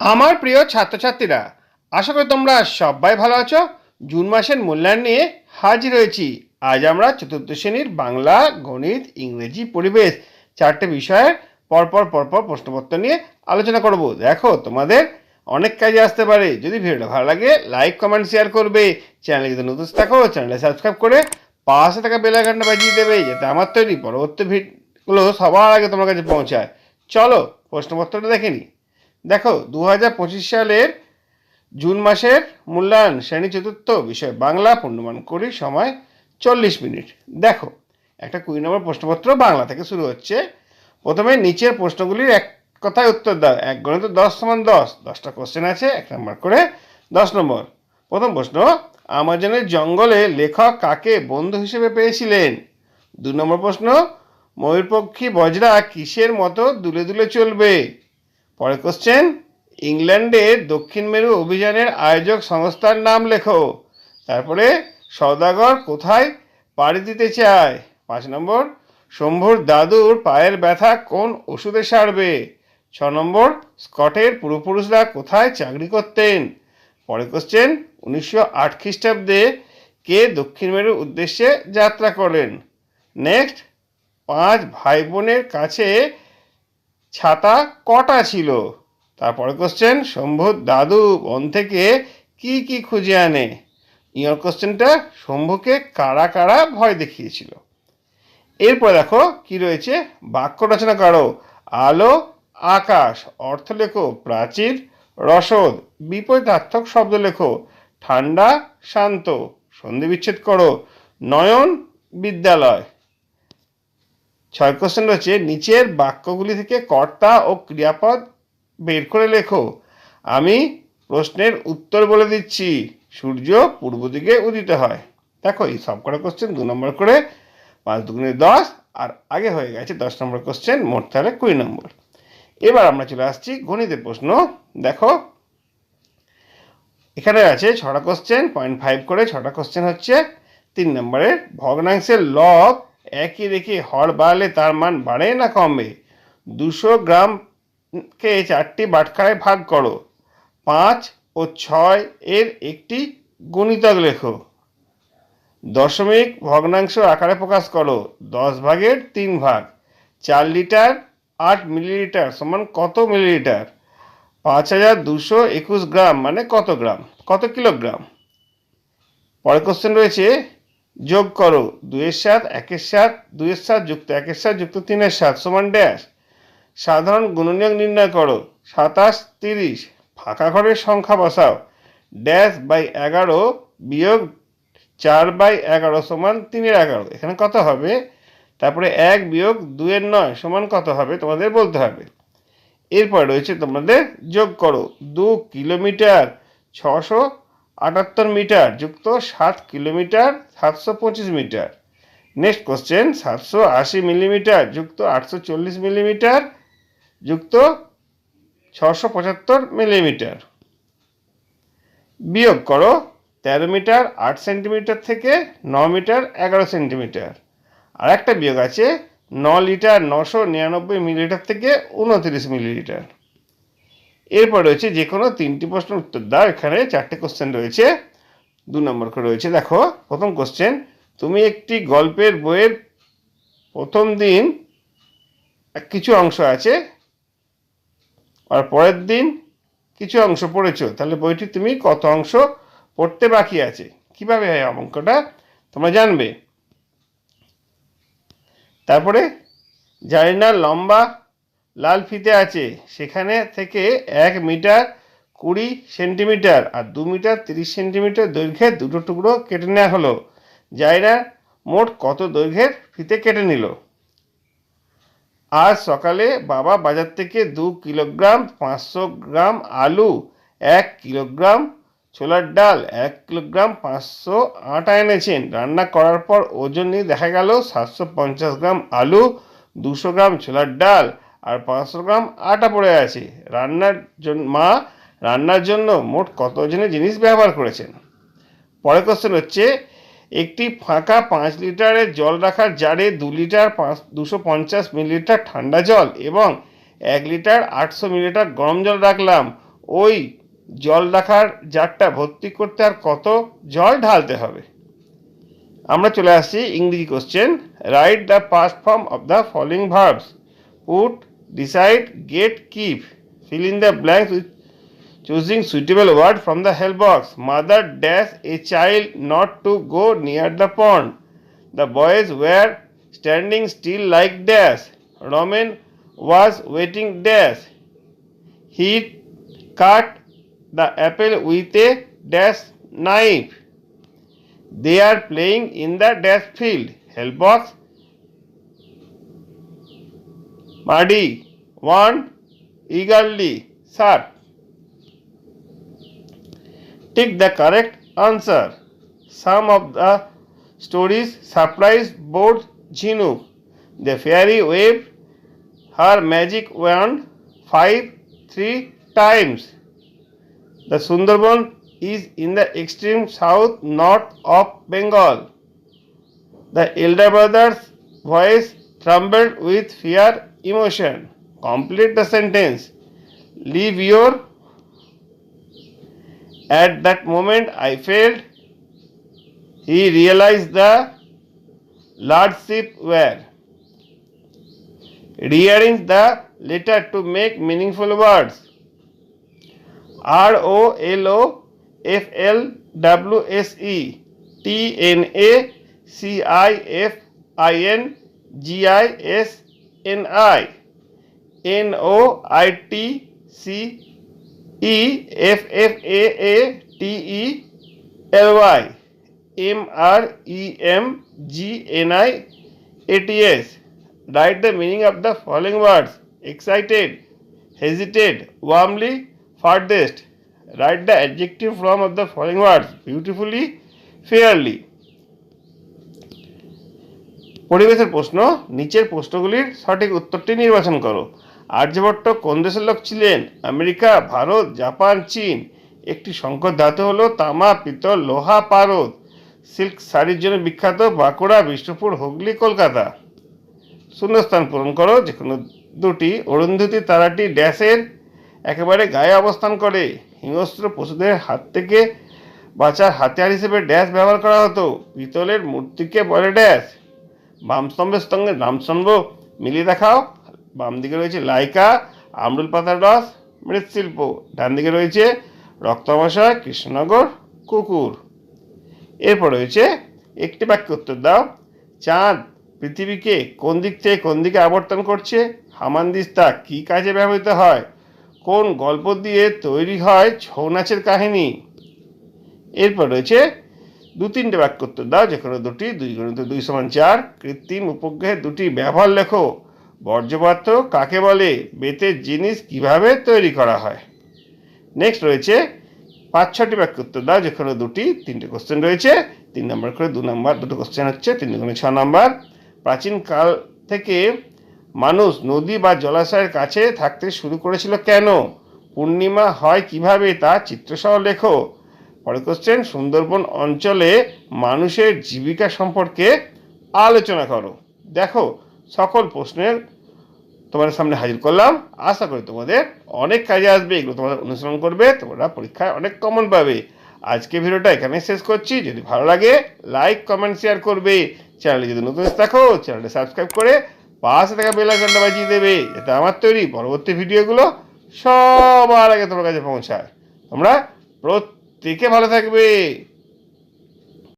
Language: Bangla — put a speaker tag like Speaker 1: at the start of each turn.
Speaker 1: আমার প্রিয় ছাত্রছাত্রীরা, আশা করি তোমরা সবাই ভালো আছো। জুন মাসের মূল্যায়ন নিয়ে হাজির হয়েছি। আজ আমরা চতুর্থ শ্রেণির বাংলা, গণিত, ইংরেজি পরিবেশ চারটে বিষয়ের পরপর পরপর প্রশ্নপত্র নিয়ে আলোচনা করব। দেখো, তোমাদের অনেক কাজে আসতে পারে। যদি ভিডিওটা ভালো লাগে লাইক কমেন্ট শেয়ার করবে। চ্যানেলে যদি নতুন থাকো, চ্যানেলটা সাবস্ক্রাইব করে পাশে থাকা বেল আইকনটা বাজিয়ে দেবে, যাতে আমার তৈরি পরবর্তী ভিডিওগুলো সবার আগে তোমার কাছে পৌঁছায়। চলো, প্রশ্নপত্রটা দেখে নিই। দেখো দু হাজার পঁচিশ সালের জুন মাসের মূল্যায়ন শ্রেণি চতুর্থ বিষয়, বাংলা পূর্ণমান করি সময় চল্লিশ মিনিট। দেখো, একটা কুড়ি নম্বর প্রশ্নপত্র বাংলা থেকে শুরু হচ্ছে। প্রথমে নিচের প্রশ্নগুলির এক কথায় উত্তর দাও। এক গণিত দশ সমান দশ, দশটা কোশ্চেন আছে, এক নম্বর করে দশ নম্বর। প্রথম প্রশ্ন, আমাজনের জঙ্গলে লেখক কাকে বন্ধু হিসেবে পেয়েছিলেন? দু নম্বর প্রশ্ন, ময়ূরপক্ষী বজরা কিসের মতো দুলে দুলে চলবে? পরের কোশ্চেন ইংল্যান্ডের দক্ষিণ মেরু অভিযানের আয়োজক সংস্থার নাম লেখো। তারপরে, সওদাগর কোথায় পাড়ি দিতে চায়? পাঁচ নম্বর, শম্ভুর দাদুর পায়ের ব্যথা কোন ওষুধে সারবে? ছ নম্বর, স্কটের পূর্বপুরুষরা কোথায় চাকরি করতেন? পরের কোশ্চেন উনিশশো আট খ্রিস্টাব্দে কে দক্ষিণ মেরুর উদ্দেশ্যে যাত্রা করেন? নেক্সট পাঁচ ভাই বোনের কাছে ছাতা কটা ছিল? তারপরে কোশ্চেন শম্ভুর দাদু, বন থেকে কি কি খুঁজে আনে? ইয়ার কোশ্চেনটা শম্ভুকে কারা কারা ভয় দেখিয়েছিল? এরপর দেখো কি রয়েছে? বাক্য রচনা করো। আলো, আকাশ, অর্থ লেখো। প্রাচীর, রসদ, বিপরীতার্থক শব্দ লেখো। ঠান্ডা, শান্ত। সন্ধি বিচ্ছেদ করো। নয়ন, বিদ্যালয়। ছয় কোশ্চেন রয়েছে, নিচের বাক্যগুলি থেকে কর্তা ও ক্রিয়াপদ বের করে লেখো। আমি প্রশ্নের উত্তর বলে দিচ্ছি, সূর্য পূর্ব দিকে উদিত হয়। দেখো, এই সব কটা কোশ্চেন দু নম্বর করে, পাঁচ দুগুণে দশ, আর আগে হয়ে গেছে দশ নম্বর কোশ্চেন মোট তাহলে কুড়ি নম্বর। এবার আমরা চলে আসছি গণিতের প্রশ্ন। দেখো, এখানে আছে ছটা কোশ্চেন পয়েন্ট ফাইভ করে ছটা কোশ্চেন হচ্ছে তিন নম্বরের ভগ্নাংশের লব একই রেখে হর বাড়ালে তার মান বাড়ে না কমে? দুশো গ্রামকে চারটি বাটখারায় ভাগ করো। পাঁচ ও ছয় এর একটি গণিতক লেখো। দশমিক ভগ্নাংশ আকারে প্রকাশ করো। দশ ভাগের তিন ভাগ। চার লিটার আট মিলিলিটার সমান কত মিলিলিটার? পাঁচ হাজার দুশো একুশ গ্রাম মানে কত গ্রাম? কত কিলোগ্রাম? পরের কোশ্চেন রয়েছে যোগ করো। দুইয়ের সাত, একের সাত, দুইয়ের সাত যুক্ত, একের সাত যুক্ত, তিনের সাত, সমান ড্যাশ। সাধারণ গুণনীয়ক নির্ণয় করো। সাতাশ, তিরিশ, ফাঁকা ঘরের সংখ্যা বসাও। ড্যাশ বাই এগারো বিয়োগ চার বাই এগারো সমান তিনের এগারো। এখানে কত হবে? তারপরে এক বিয়োগ দুয়ের নয় সমান কত হবে? তোমাদের বলতে হবে। এরপর রয়েছে তোমাদের যোগ করো। দু কিলোমিটার, ছশো আটাত্তর মিটার যুক্ত সাত কিলোমিটার সাতশো পঁচিশ মিটার। নেক্সট কোশ্চেন সাতশো আশি মিলিমিটার যুক্ত আটশো চল্লিশ মিলিমিটার যুক্ত ছশো পঁচাত্তর মিলিমিটার বিয়োগ করো তেরো মিটার, আট সেন্টিমিটার থেকে ন মিটার, এগারো সেন্টিমিটার আর একটা বিয়োগ আছে ন লিটার, নশো নিরানব্বই মিলিলিটার থেকে উনত্রিশ মিলিলিটার এরপর রয়েছে যে কোনো তিনটি প্রশ্নের উত্তর দাও। এখানে চারটে কোশ্চেন রয়েছে। দু নম্বর করে রয়েছে। দেখো, প্রথম কোশ্চেন তুমি একটি গল্পের বইয়ের প্রথম দিন কিছু অংশ আছে আর পরের দিন কিছু অংশ পড়েছো। তাহলে বইটি তুমি কত অংশ পড়তে বাকি আছে? কীভাবে হয় অঙ্কটা? তোমরা জানবে। তারপরে জানিনা লম্বা লাল ফিতে আছে। সেখানে থেকে এক মিটার কুড়ি সেন্টিমিটার আর দু মিটার তিরিশ সেন্টিমিটার দৈর্ঘ্যের দুটো টুকরো কেটে নেওয়া হলো। না মোট কত দৈর্ঘ্যের ফিতে কেটে নিল? আজ সকালে বাবা বাজার থেকে দু কিলোগ্রাম পাঁচশো গ্রাম আলু, এক কিলোগ্রাম ছোলার ডাল, এক কিলোগ্রাম পাঁচশো আটা এনেছেন। রান্না করার পর ওজন দেখা গেল সাতশো পঞ্চাশ গ্রাম আলু, দুশো গ্রাম ছোলার ডাল আর পাঁচশো গ্রাম আটা পড়ে আছে। রান্নার জন্য মা রান্নার জন্য মোট কত ওজনের জিনিস ব্যবহার করেছেন? পরের কোশ্চেন হচ্ছে, একটি ফাঁকা পাঁচ লিটারের জল রাখার জারে দু লিটার পাঁচ, দুশো পঞ্চাশ মিলিলিটার ঠান্ডা জল এবং এক লিটার আটশো মিলিলিটার গরম জল রাখলাম। ওই জল রাখার জারটা ভর্তি করতে আর কত জল ঢালতে হবে? আমরা চলে আসছি ইংরেজি question write the past form of the following verbs put decide get keep fill in the blanks with choosing suitable word from the help box mother dash a child not to go near the pond. The boys were standing still like dash roman was waiting dash he cut the apple with a dash knife. They are playing in the dash field. Help box muddy one eagerly sir Take the correct answer. Some of the stories surprised both Jhinuk. The fairy waved her magic wand five, three times. The Sundarban is in the extreme south north of Bengal. The elder brother's voice trembled with fear emotion. Complete the sentence. Leave your at that moment, I felt he realized the lordship were. Rearrange the letter to make meaningful words. R O L O F L W S E T N A C I F I N G I S N I N O I T C E F A A T E L Y M R E M G N I A T S. Write the meaning of the following words excited, hesitate, warmly, farthest. Write the adjective form of the following words beautifully, fairly. পরিবেশের প্রশ্ন নিচের প্রশ্নগুলির সঠিক উত্তরটি নির্বাচন করো আর্যভট্ট কোন দেশের লোক ছিলেন? আমেরিকা, ভারত, জাপান, চীন? একটি সংকর ধাতু হলো তামা, পিতল, লোহা, পারদ। সিল্ক শাড়ির জন্য বিখ্যাত বাঁকুড়া, বিষ্ণুপুর, হুগলি, কলকাতা। শূন্যস্থান পূরণ করো যে কোনো দুটি অরুন্ধতী তারাটি ড্যাশের একেবারে গায়ে অবস্থান করে। হিংস্র পশুদের হাত থেকে বাঁচার হাতিয়ার হিসেবে ড্যাশ ব্যবহার করা হতো। পিতলের মূর্তিকে বলে ড্যাশ। বামস্তম্ভের সঙ্গে রামস্তম্ভ মিলিয়ে দেখাও। বাম দিকে রয়েছে লাইকা, আমরুল পাতার রস, মৃৎশিল্প। ডান দিকে রয়েছে রক্তমশয়, কৃষ্ণনগর, কুকুর। এরপর রয়েছে একটি বাক্য উত্তর দাও। চাঁদ পৃথিবীকে কোন দিক থেকে কোন দিকে আবর্তন করছে? হামানদিস্তা কী কাজে ব্যবহৃত হয়? কোন গল্প দিয়ে তৈরি হয় ছৌ নাচের কাহিনী? এরপর রয়েছে দু তিনটে বাক্য উত্তর দাও যে কোনো দুটি, দুই গণিত দুই সমান চার। কৃত্রিম উপগ্রহের দুটি ব্যবহার লেখো। বর্জ্যপদার্থ কাকে বলে? বেতের জিনিস কীভাবে তৈরি করা হয়? নেক্সট রয়েছে পাঁচ ছটি বাক্য উত্তর দাও, যেখানে দুটি, তিনটে কোশ্চেন রয়েছে। তিন নম্বর করে দু নম্বর দুটো কোশ্চেন হচ্ছে, তিন দুগুণে ছ নম্বর প্রাচীন কাল থেকে মানুষ নদী বা জলাশয়ের কাছে থাকতে শুরু করেছিল কেন? পূর্ণিমা হয় কীভাবে তা চিত্রসহ লেখো। পরে কোশ্চেন সুন্দরবন অঞ্চলে মানুষের জীবিকা সম্পর্কে আলোচনা করো। দেখো সকল প্রশ্নের তোমাদের সামনে হাজির করলাম। আশা করি তোমাদের অনেক কাজে আসবে, এগুলো তোমাদের অনুসরণ করবে, তোমরা পরীক্ষায় অনেক কমন পাবে। আজকে ভিডিওটা এখানে শেষ করছি। যদি ভালো লাগে লাইক কমেন্ট শেয়ার করবে। চ্যানেলে যদি নতুন থাকো চ্যানেলটা সাবস্ক্রাইব করে পাশে থাকা বেল বাজিয়ে দেবে, যাতে আমার তৈরি পরবর্তী ভিডিওগুলো সবার আগে তোমার কাছে পৌঁছায়। তোমরা প্রত্যেকে ভালো থাকবে।